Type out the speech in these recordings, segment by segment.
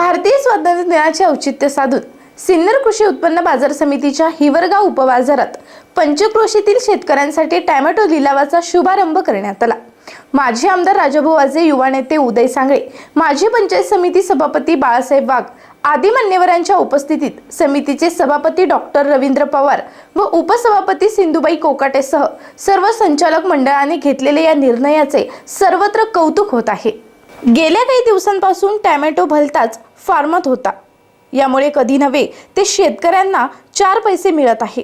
भारतीय स्वातंत्र्य दिनाचे औचित्य साधून सिन्नर कृषी उत्पन्न बाजार समितीच्या हिवरगाव उपबाजारात पंचक्रोशीतील शेतकऱ्यांसाठी टॅमॅटो लिलावाचा शुभारंभ करण्यात आला. माजी आमदार राजाभाऊ वाजे युवा नेते उदय सांगळे माजी पंचायत समिती सभापती बाळासाहेब वाघ आदी मान्यवरांच्या उपस्थितीत समितीचे सभापती डॉक्टर रवींद्र पवार व उपसभापती सिंधुबाई कोकाटेसह सर्व संचालक मंडळाने घेतलेल्या या निर्णयाचे सर्वत्र कौतुक होत आहे. गेल्या काही दिवसांपासून टॅमॅटो भलताच फार्मत होता. यामुळे कधी नव्हे ते शेतकऱ्यांना चार पैसे मिळत आहे.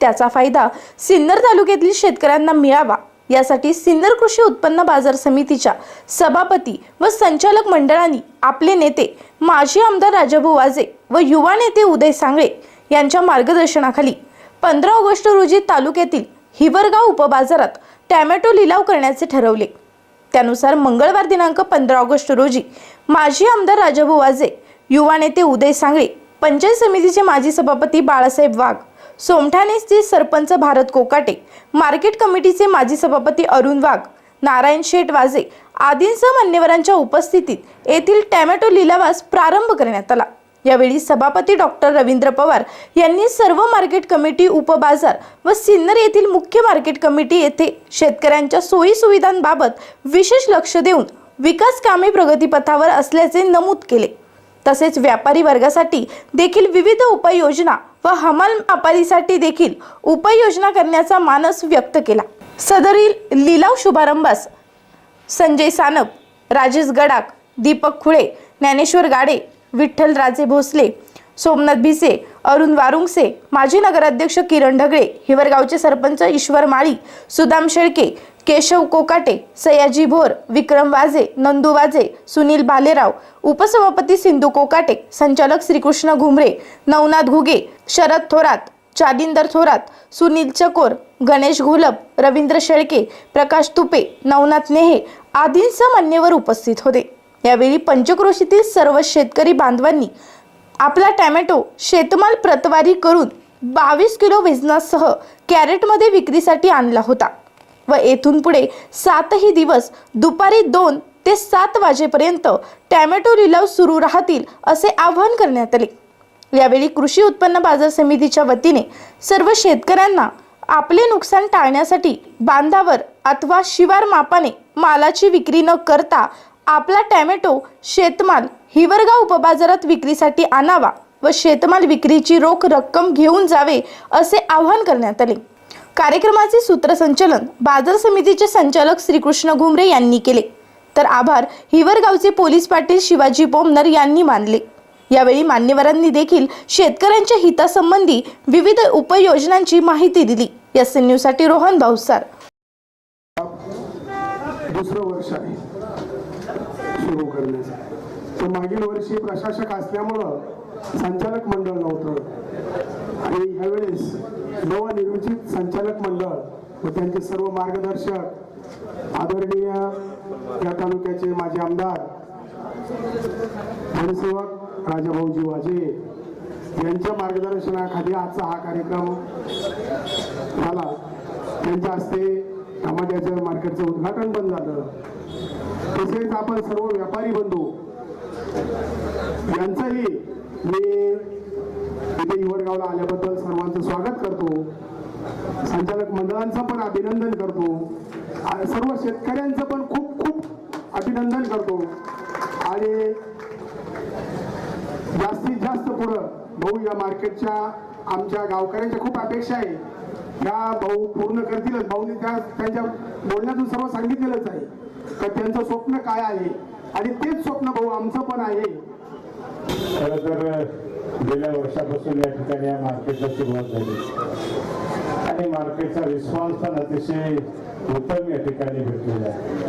त्याचा फायदा सिन्नर तालुक्यातील शेतकऱ्यांना मिळावा यासाठी सिन्नर कृषी उत्पन्न बाजार समितीच्या सभापती व संचालक मंडळांनी आपले नेते माजी आमदार राजाभाऊ वाजे व युवा नेते उदय सांगळे यांच्या मार्गदर्शनाखाली पंधरा ऑगस्ट रोजी तालुक्यातील हिवरगाव उपबाजारात टॅमॅटो लिलाव करण्याचे ठरवले. त्यानुसार मंगळवार दिनांक पंधरा ऑगस्ट रोजी माजी आमदार राजाभाऊ वाजे युवा नेते उदय सांगळे पंचायत समितीचे माजी सभापती बाळासाहेब वाघ सोमठाणेचे सरपंच भारत कोकाटे मार्केट कमिटीचे माजी सभापती अरुण वाघ नारायण शेठ वाजे आदींसह मान्यवरांच्या उपस्थितीत येथील टॅमॅटो लिलावास प्रारंभ करण्यात आला. यावेळी सभापती डॉक्टर रवींद्र पवार यांनी सर्व मार्केट कमिटी उपबाजार व सिन्नर येथील मुख्य मार्केट कमिटी येथे शेतकऱ्यांच्या सोयी सुविधांबाबत विशेष लक्ष देऊन विकास कामे प्रगतीपथावर असल्याचे नमूद केले. तसेच व्यापारी वर्गासाठी देखील विविध उपाययोजना व हमाल व्यापारीसाठी देखील उपाययोजना करण्याचा मानस व्यक्त केला. सदरील लिलाव शुभारंभास संजय सानप राजेश गडाक दीपक खुळे ज्ञानेश्वर गाडे विठ्ठल राजे भोसले सोमनाथ भिसे अरुण वारुंगसे माजी नगराध्यक्ष किरण ढगळे हिवरगावचे सरपंच ईश्वर माळी सुदाम शेळके केशव कोकाटे सयाजी भोर विक्रम वाजे नंदू वाजे सुनील भालेराव उपसभापती सिंधू कोकाटे संचालक श्रीकृष्ण घुमरे नवनाथ घुगे शरद थोरात चालिंदर थोरात सुनील चकोर गणेश घोलप रवींद्र शेळके प्रकाश तुपे नवनाथ नेहे आदींसह मान्यवर उपस्थित होते. यावेळी पंचक्रोशीतील सर्व शेतकरी बांधवांनी आपला टॅमॅटो शेतमाल प्रतवारी करून बावीस किलो वजनासह कॅरेटमध्ये विक्रीसाठी आणला होता. व येथून पुढे सातही दिवस दुपारी दोन ते सात वाजेपर्यंत टॅमॅटो लिलाव सुरू राहतील असे आवाहन करण्यात आले. यावेळी कृषी उत्पन्न बाजार समितीच्या वतीने सर्व शेतकऱ्यांना आपले नुकसान टाळण्यासाठी बांधावर अथवा शिवार मापाने मालाची विक्री न करता आपला टॅमॅटो शेतमाल हिवरगाव उपबाजारात विक्रीसाठी आणावा व शेतमाल विक्रीची रोख रक्कम घेऊन जावे असे आवाहन करण्यात आले. कार्यक्रमाचे सूत्रसंचलन बाजार समितीचे संचालक श्रीकृष्ण घुमरे यांनी केले. तर आभार हिवरगावचे पोलीस पाटील शिवाजी पोमनर यांनी मानले. यावेळी मान्यवरांनी देखील शेतकऱ्यांच्या हितासंबंधी विविध उपाययोजनांची माहिती दिली. एस एन न्यूजसाठी रोहन भाऊसार. दुसरं वर्ष आहे. सुरू करण्याचं. तर मागील वर्षी प्रशासक असल्यामुळं संचालक मंडळ नव्हतं. आणि ह्यावेळेस नवनिर्मित संचालक मंडळ व त्यांचे सर्व मार्गदर्शक आदरणीय या तालुक्याचे माजी आमदार जनसेवक राजाभाऊजी वाजे यांच्या मार्गदर्शनाखाली आजचा हा कार्यक्रम झाला. त्यांच्या हस्ते टमाट्याच्या मार्केटचं उद्घाटन पण झालं. तसेच आपण सर्व व्यापारी बंधू यांचंही मी इथे हिवरगावला आल्याबद्दल सर्वांचं स्वागत करतो. संचालक मंडळांचं पण अभिनंदन करतो. सर्व शेतकऱ्यांचं पण खूप खूप अभिनंदन करतो. आणि जास्तीत जास्त पुढं भाऊ या मार्केटच्या आमच्या गावकऱ्यांच्या खूप अपेक्षा आहे. ह्या भाऊ पूर्ण करतीलच. भाऊनी त्या त्यांच्या बोलण्यातून सर्व सांगितलेलंच आहे. तर त्यांचं स्वप्न काय आहे? आणि तेच स्वप्न भाऊ आमचं पण आहे. खरं तर गेल्या वर्षापासून या ठिकाणी या मार्केटला सुरुवात झाली. आणि मार्केटचा रिस्पॉन्स पण अतिशय उत्तम या ठिकाणी भेटलेला आहे.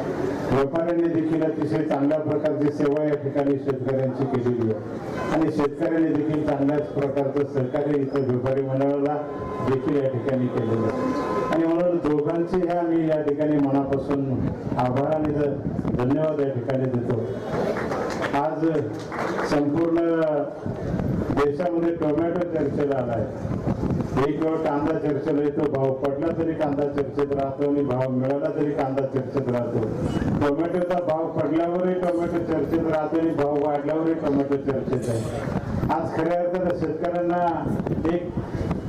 व्यापाऱ्यांनी देखील अतिशय चांगल्या प्रकारची सेवा या ठिकाणी शेतकऱ्यांची केलेली आहे. आणि शेतकऱ्यांनी देखील चांगल्याच प्रकारचं सहकार्य इथं व्यापारी मंडळाला देखील या ठिकाणी केलेलं आहे. आणि म्हणून दोघांचे ह्या मी या ठिकाणी मनापासून आभार आणि धन्यवाद या ठिकाणी देतो. आज संपूर्ण देशामध्ये टोमॅटो चर्चेला आहे एक वेळ कांदा चर्चेला येतो भाव पडला तरी कांदा चर्चेत राहतो आणि भाव मिळाला तरी कांदा चर्चेत राहतो. टोमॅटोचा भाव पडल्यावरही टोमॅटो चर्चेत राहतो आणि भाव वाढल्यावरही टोमॅटो चर्चेत आहे. आज खऱ्या अर्थानं शेतकऱ्यांना एक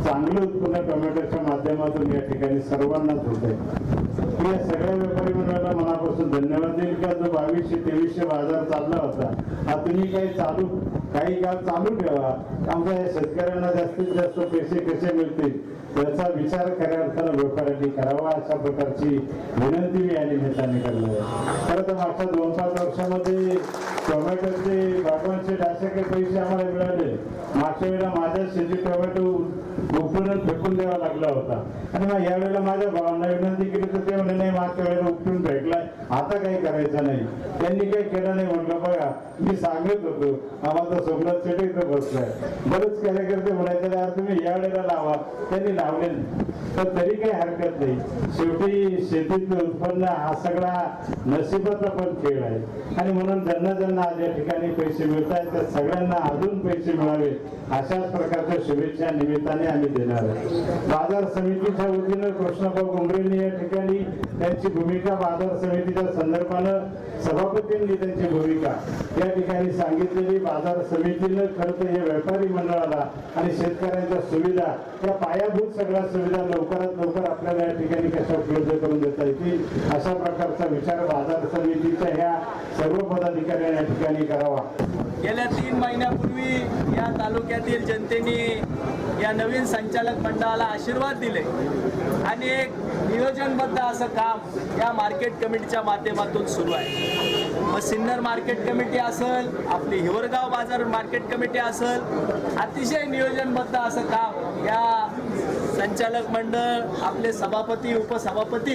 चांगलं उत्पन्न टोमॅटोच्या माध्यमातून या ठिकाणी सर्वांनाच होत आहे. या सगळ्या व्यापारी मंडळाला मनापासून धन्यवाद देईल का जो बावीसशे तेवीसशे बाजार चालला होता. हा तुम्ही काही चालू काही काळ चालू ठेवा. आमच्या या शेतकऱ्यांना जास्तीत जास्त पैसे कसे मिळतील याचा विचार खऱ्या अर्थानं व्यापाऱ्यांनी करावा. अशा प्रकारची विनंती मी या निमित्ताने करणार आहे. खरं तर मागच्या दोन पाच वर्षामध्ये टोमॅटोचे बागवानचे असे पैसे आम्हाला मिळाले मिळाले मागच्या वेळेला माझ्या शेती टोमॅटो उपटून फेकून द्यावा लागला होता. आणि मग यावेळेला माझ्या भावांना विनंती केली तर ते म्हणे नाही मागच्या वेळेला उपटून फेकलाय. आता काही करायचं नाही. त्यांनी काही केलं नाही म्हटलं बघा मी सांगत होतो. आम्हाला सोमनाथ शेटे इथं बसलाय. बरेच कार्यकर्ते म्हणायचे यार तुम्ही यावेळेला लावा. त्यांनी लावले तर तरी काही हरकत नाही. शेवटी शेतीतलं उत्पन्न हा सगळा नशिबाचा पण खेळ आहे. आणि म्हणून ज्यांना ज्यांना आज या ठिकाणी पैसे मिळत आहेत त्या सगळ्यांना अजून पैसे मिळावे अशाच प्रकारच्या शुभेच्छा निमित्ताने आम्ही देणार आहे. बाजार समितीच्या वतीनं कृष्णभाऊ गोंगरेंनी या ठिकाणी त्यांची भूमिका बाजार समितीच्या संदर्भानं सभापतींनी त्यांची भूमिका या ठिकाणी सांगितलेली. बाजार समितीनं खरं तर या व्यापारी मंडळाला आणि शेतकऱ्यांच्या सुविधा या पायाभूत सगळ्या सुविधा लवकरात लवकर आपल्याला या ठिकाणी कशा उपलब्ध करून देता येतील अशा प्रकारचा विचार बाजार समितीच्या ह्या सर्व पदाधिकाऱ्यांनी या ठिकाणी करावा. गेल्या तीन महिन्यापूर्वी या तालुक्यातील जनतेने या नवीन संचालक मंडळाला आशीर्वाद दिले. आणि एक नियोजनबद्ध असं काम या मार्केट कमिटीच्या माध्यमातून सुरू आहे. मग सिन्नर मार्केट कमिटी असेल आपली हिवरगाव बाजार मार्केट कमिटी असेल अतिशय नियोजनबद्ध असं काम या संचालक मंडळ आपले सभापती उपसभापती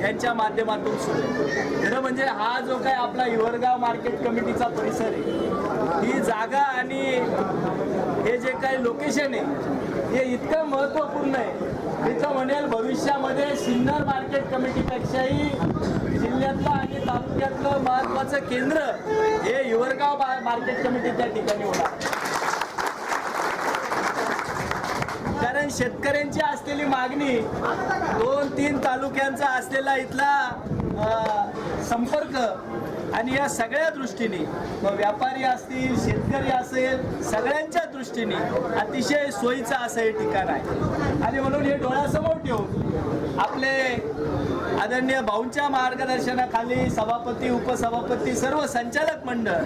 यांच्या माध्यमातून सुरू. आहे खरं म्हणजे हा जो काय आपला युवरगाव मार्केट कमिटीचा परिसर आहे ही जागा आणि हे जे काही लोकेशन आहे हे इतकं महत्त्वपूर्ण आहे. तिथं म्हणेल भविष्यामध्ये सिन्नर मार्केट कमिटीपेक्षाही जिल्ह्यातलं आणि तालुक्यातलं महत्त्वाचं केंद्र हे युवरगाव मार्केट कमिटी त्या ठिकाणी होणार कारण शेतकऱ्यांची असलेली मागणी दोन तीन तालुक्यांचा असलेला इथला संपर्क आणि या सगळ्या दृष्टीने मग व्यापारी असतील शेतकरी असेल सगळ्यांच्या दृष्टीने अतिशय सोयीचं असं हे ठिकाण आहे. आणि म्हणून हे डोळ्यासमोर ठेवून आपले आदरणीय भाऊंच्या मार्गदर्शनाखाली सभापती उपसभापती सर्व संचालक मंडळ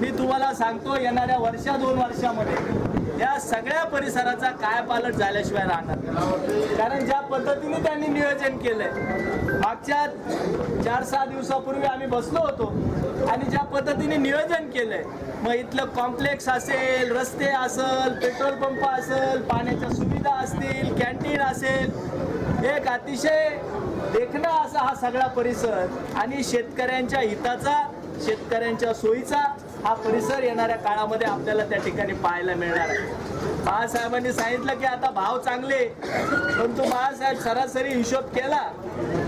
मी तुम्हाला सांगतो येणाऱ्या वर्षा दोन वर्षामध्ये या सगळ्या परिसराचा काय पालट झाल्याशिवाय राहणार कारण ज्या पद्धतीने त्यांनी नियोजन केलंय मागच्या चार सहा दिवसापूर्वी आम्ही बसलो होतो आणि ज्या पद्धतीने नियोजन केलंय मग इथलं कॉम्प्लेक्स असेल रस्ते असेल पेट्रोल पंप असेल पाण्याच्या सुविधा असतील कॅन्टीन असेल एक अतिशय देखणा असा हा सगळा परिसर आणि शेतकऱ्यांच्या हिताचा शेतकऱ्यांच्या सोयीचा हा परिसर येणाऱ्या काळामध्ये आपल्याला त्या ठिकाणी पाहायला मिळणार आहे. बाळासाहेबांनी सांगितलं की आता भाव चांगले परंतु बाळासाहेब सरासरी हिशोब केला.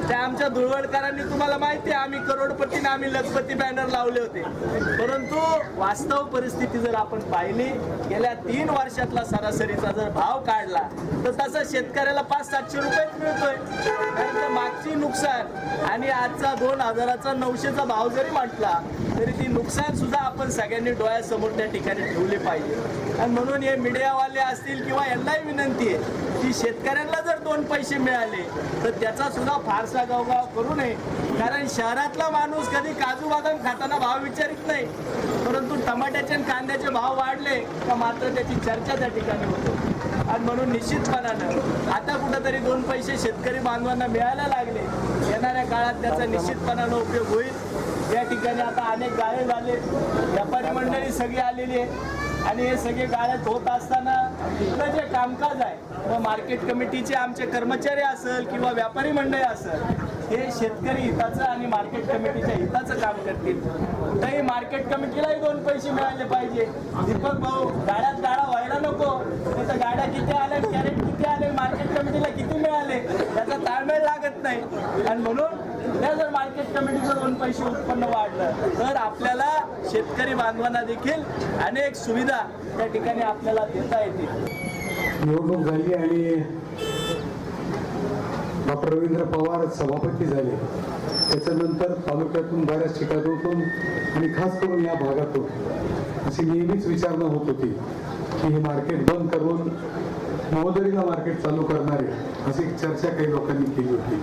त्या आमच्या धुळवडकरांनी तुम्हाला माहिती आहे आम्ही करोडपतीने आम्ही लखपती बॅनर लावले होते. परंतु वास्तव परिस्थिती जर आपण पाहिली गेल्या तीन वर्षातला सरासरीचा जर भाव काढला तर तसा शेतकऱ्याला पाच सातशे रुपयेच मिळतोय. कारण मागची नुकसान आणि आजचा दोन हजाराचा नऊशेचा भाव जरी म्हटला तरी ती नुकसान सुद्धा आपण सगळ्यांनी डोळ्यासमोर त्या ठिकाणी ठेवले पाहिजे. आणि म्हणून हे मीडियावाले असतील किंवा यांनाही विनंती आहे की शेतकऱ्यांना जर दोन पैसे मिळाले तर त्याचा सुद्धा फारसा गावगाव करू नये. कारण शहरातला माणूस कधी काजू बदाम खाताना भाव विचारित नाही. परंतु टमाट्याचे आणि कांद्याचे भाव वाढले का मात्र त्याची चर्चा त्या ठिकाणी होते. आणि म्हणून निश्चितपणानं आता कुठंतरी दोन पैसे शेतकरी बांधवांना मिळायला लागले. येणाऱ्या काळात त्याचा निश्चितपणानं उपयोग होईल. या ठिकाणी आता अनेक गाळे झाले. व्यापारी मंडळी सगळी आलेली आहे आणि हे सगळे गाळ्यात होत असताना इथलं जे कामकाज आहे व मार्केट कमिटीचे आमचे कर्मचारी असेल किंवा व्यापारी मंडळी असेल हे शेतकरी हिताचं आणि मार्केट कमिटीच्या हिताचं काम करतील. कुठेही मार्केट कमिटीलाही दोन पैसे मिळाले पाहिजे. दीपक भाऊ गाड्यात व्हायला व्हायला नको. त्याच्या गाड्या किती आल्या कॅरेट किती आले मार्केट कमिटीला किती मिळाले त्याचा ताळमेळ लागत नाही. आणि म्हणून त्या जर मार्केट कमिटीचं दोन पैसे उत्पन्न वाढलं तर आपल्याला शेतकरी बांधवांना देखील अनेक सुविधा त्या ठिकाणी आपल्याला देता येतील. निवडणूक झाली आणि डॉक्टर रवींद्र पवार सभापती झाले. त्याच्यानंतर तालुक्यातून बऱ्याच ठिकाणातून आणि खास करून या भागातून अशी नेहमीच विचारणा होत होती. की हे मार्केट बंद करून मोहदरीला मार्केट चालू करणारे अशी चर्चा काही लोकांनी केली होती.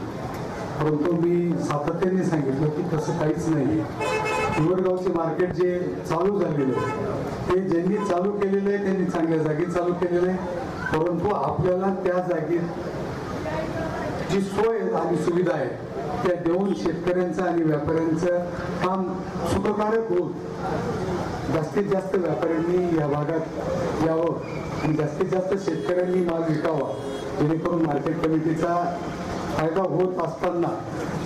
परंतु मी सातत्याने सांगितलं की तसं काहीच नाही हिवरगावचे मार्केट जे चालू झालेलं आहे ते ज्यांनी चालू केलेलं आहे त्यांनी चांगल्या जागी चालू केलेलं आहे. परंतु आपल्याला त्या जागी जी सोय आणि सुविधा आहे त्या देऊन शेतकऱ्यांचं आणि व्यापाऱ्यांचं काम सुखकारक होऊन जास्तीत जास्त व्यापाऱ्यांनी या भागात यावं आणि जास्तीत जास्त शेतकऱ्यांनी माल विकावा जेणेकरून मार्केट कमिटीचा फायदा होत असताना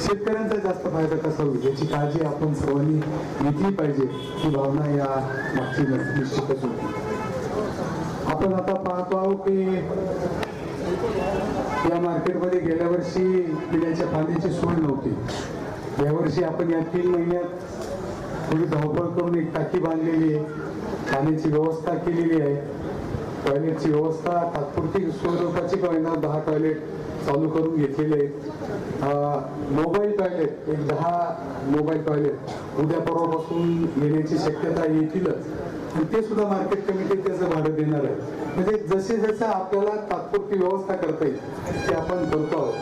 शेतकऱ्यांचा जास्त फायदा कसा होईल याची काळजी आपण सर्वांनी घेतली पाहिजे ही भावना या मागची निश्चितच होती. आपण आता पाहतो आहोत की या मार्केटमध्ये गेल्या वर्षी पिण्याच्या पाण्याची सोय नव्हती. यावर्षी आपण या तीन महिन्यात थोडी धावपळ करून एक टाकी बांधलेली आहे. पाण्याची व्यवस्था केलेली आहे. टॉयलेटची व्यवस्था तात्पुरती स्वरूपाची का दहा टॉयलेट चालू करून घेतलेले आहेत. मोबाईल टॉयलेट एक दहा मोबाईल टॉयलेट उद्या परवापासून येण्याची शक्यता येतीलच. आणि ते सुद्धा मार्केट कमिटी त्याचं भाडं देणार आहे. म्हणजे जसे जसं आपल्याला तात्पुरती व्यवस्था करता येईल ते आपण करतो आहोत.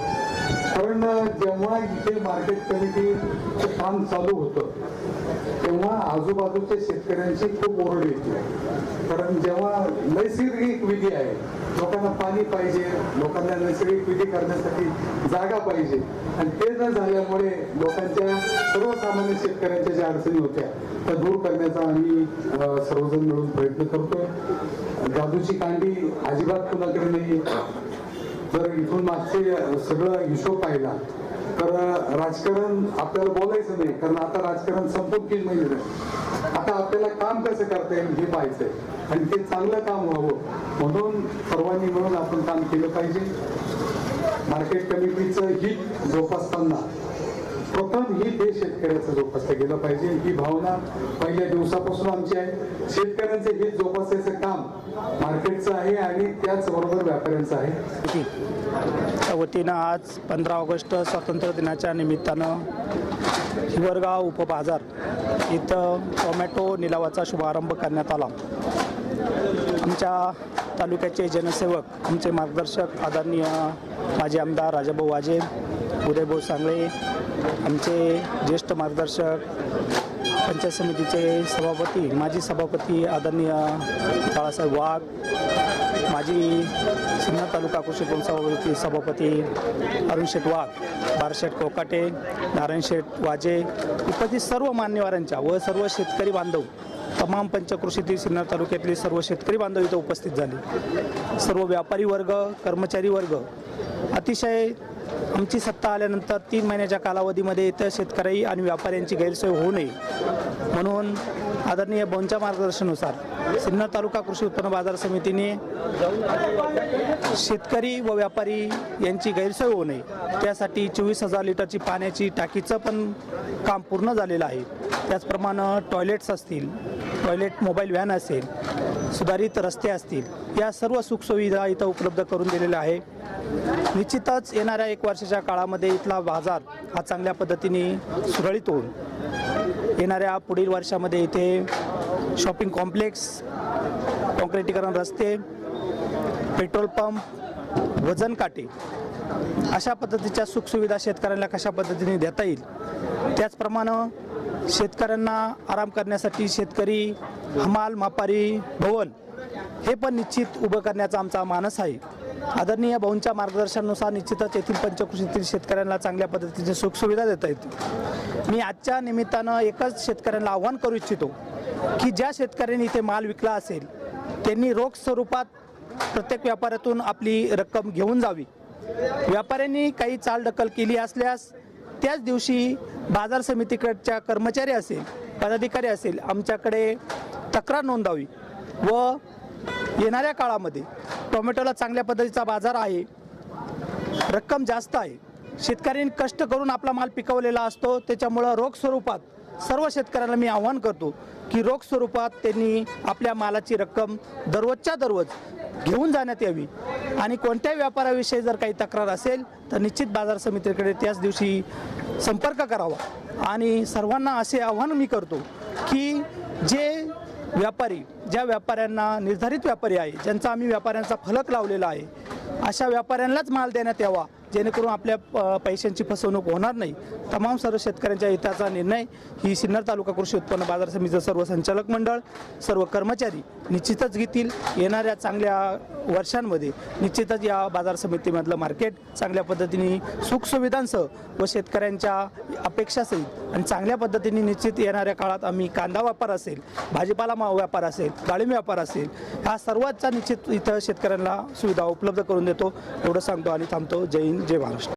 कारण जेव्हा इथे मार्केट कमिटीचं काम चालू होतं तेव्हा आजूबाजूच्या शेतकऱ्यांची खूप ओरड येते. कारण जेव्हा नैसर्गिक विधी आहे लोकांना पाणी पाहिजे लोकांना नैसर्गिक विधी करण्यासाठी जागा पाहिजे. आणि ते न झाल्यामुळे लोकांच्या सर्वसामान्य शेतकऱ्यांच्या ज्या अडचणी होत्या त्या दूर करण्याचा आम्ही सर्वजण मिळून प्रयत्न करतोय. जादूची कांडी अजिबात कुणाकडे नाही. जर इथून मागचे सगळं हिशोब पाहिला. तर राजकारण आपल्याला बोलायचं नाही कारण आता राजकारण संपून तीन महिने आता आपल्याला काम कसं करता येईल हे पाहायचंय. आणि ते चांगलं काम व्हावं म्हणून सर्वांनी मिळून आपण काम केलं पाहिजे. मार्केट कमिटीचं हित जोपासताना प्रथम ही ते शेतकऱ्याचं जोपासलं गेलं पाहिजे. ही भावना पहिल्या दिवसापासून आमची आहे. शेतकऱ्यांचे हित जोपासायचं काम मार्केटचं आहे आणि त्याचबरोबर व्यापाऱ्यांचं आहे. वतीनं आज पंधरा ऑगस्ट स्वातंत्र्य दिनाच्या निमित्तानं हिवरगाव उपबाजार इथं टोमॅटो निलावाचा शुभारंभ करण्यात आला. आमच्या तालुक्याचे जनसेवक आमचे मार्गदर्शक आदरणीय माजी आमदार राजाभाऊ वाजे उदयभाऊ सांगळे आमचे ज्येष्ठ मार्गदर्शक पंचायत समितीचे सभापती माजी सभापती आदरणीय बाळासाहेब वाघ माजी सिन्नर तालुका कृषी सभापती सभापती अरुण शेठ वाघ बारशेठ कोकाटे नारायण शेठ वाजे उपस्थित सर्व मान्यवरांच्या व सर्व शेतकरी बांधव तमाम पंचकृषीतील सिन्नर तालुक्यातले सर्व शेतकरी बांधव इथं उपस्थित झाले. सर्व व्यापारी वर्ग कर्मचारी वर्ग अतिशय आमची सत्ता आल्यानंतर तीन महिन्याच्या कालावधीमध्ये इथं शेतकरी आणि व्यापाऱ्यांची गैरसोय होऊ नये. म्हणून आदरणीय बोंच्या मार्गदर्शनानुसार सिन्नर तालुका कृषी उत्पन्न बाजार समितीने शेतकरी व व्यापारी यांची गैरसोय होऊ नये. त्यासाठी चोवीस हजार लिटरची पाण्याची टाकीचं पण काम पूर्ण झालेलं आहे. त्याचप्रमाणे टॉयलेट्स असतील टॉयलेट मोबाईल व्हॅन असेल सुधारित रस्ते असतील या सर्व सुखसुविधा इथं उपलब्ध करून दिलेल्या आहे. निश्चितच येणाऱ्या एक वर्षाच्या काळामध्ये इथला बाजार हा चांगल्या पद्धतीने सुरळीत होऊन येणाऱ्या पुढील वर्षामध्ये इथे शॉपिंग कॉम्प्लेक्स कॉन्क्रिटीकरण रस्ते पेट्रोल पंप वजन काटे अशा पद्धतीच्या सुखसुविधा शेतकऱ्यांना कशा पद्धतीने देता येईल? त्याचप्रमाणे शेतकऱ्यांना आराम करण्यासाठी शेतकरी हमाल मापारी भवन हे पण निश्चित उभं करण्याचा आमचा मानस आहे. आदरणीय भाऊंच्या मार्गदर्शनानुसार निश्चितच येथील पंचकृषीतील शेतकऱ्यांना चांगल्या पद्धतीची सुखसुविधा देता येतील. मी आजच्या निमित्तानं एकच शेतकऱ्यांना आव्हान करू इच्छितो की ज्या शेतकऱ्यांनी इथे माल विकला असेल त्यांनी रोख स्वरूपात प्रत्येक व्यापाऱ्यातून आपली रक्कम घेऊन जावी. व्यापाऱ्यांनी काही चालढकल केली असल्यास त्याच दिवशी बाजार समितीकडच्या कर्मचारी असेल पदाधिकारी असेल आमच्याकडे तक्रार नोंदावी व येणाऱ्या काळामध्ये टोमॅटोला चांगल्या पद्धतीचा बाजार आहे रक्कम जास्त आहे शेतकऱ्यांनी कष्ट करून आपला माल पिकवलेला असतो त्याच्यामुळं रोख स्वरूपात सर्व शेतकऱ्यांना मी आव्हान करतो की रोख स्वरूपात त्यांनी आपल्या मालाची रक्कम दररोजच्या दररोज घेऊन जाण्यात यावी. आणि कोणत्याही व्यापाराविषयी जर काही तक्रार असेल तर निश्चित बाजार समितीकडे त्याच दिवशी संपर्क करावा. आणि सर्वांना असे आव्हान मी करतो की जे व्यापारी ज्या व्यापाऱ्यांना निर्धारित व्यापारी आहे ज्यांचा आम्ही व्यापाऱ्यांचा फलक लावलेला आहे अशा व्यापाऱ्यांनाच माल देण्यात यावा. जेणेकरून आपल्या प- पैशांची फसवणूक होणार नाही. तमाम सर्व शेतकऱ्यांच्या हिताचा निर्णय ही सिन्नर तालुका कृषी उत्पन्न बाजार समितीचं सर्व संचालक मंडळ सर्व कर्मचारी निश्चितच घेतील. येणाऱ्या चांगल्या वर्षांमध्ये निश्चितच या बाजार समितीमधलं मार्केट चांगल्या पद्धतीने सुखसुविधांसह व शेतकऱ्यांच्या अपेक्षासहित आणि चांगल्या पद्धतीने निश्चित येणाऱ्या काळात आम्ही कांदा व्यापार असेल भाजीपाला मा- व्यापार असेल डाळिंब व्यापार असेल हा सर्वांचा निश्चित इथं शेतकऱ्यांना सुविधा उपलब्ध करून देतो. एवढं सांगतो आणि थांबतो. जय हिंद. जय महाराष्ट्र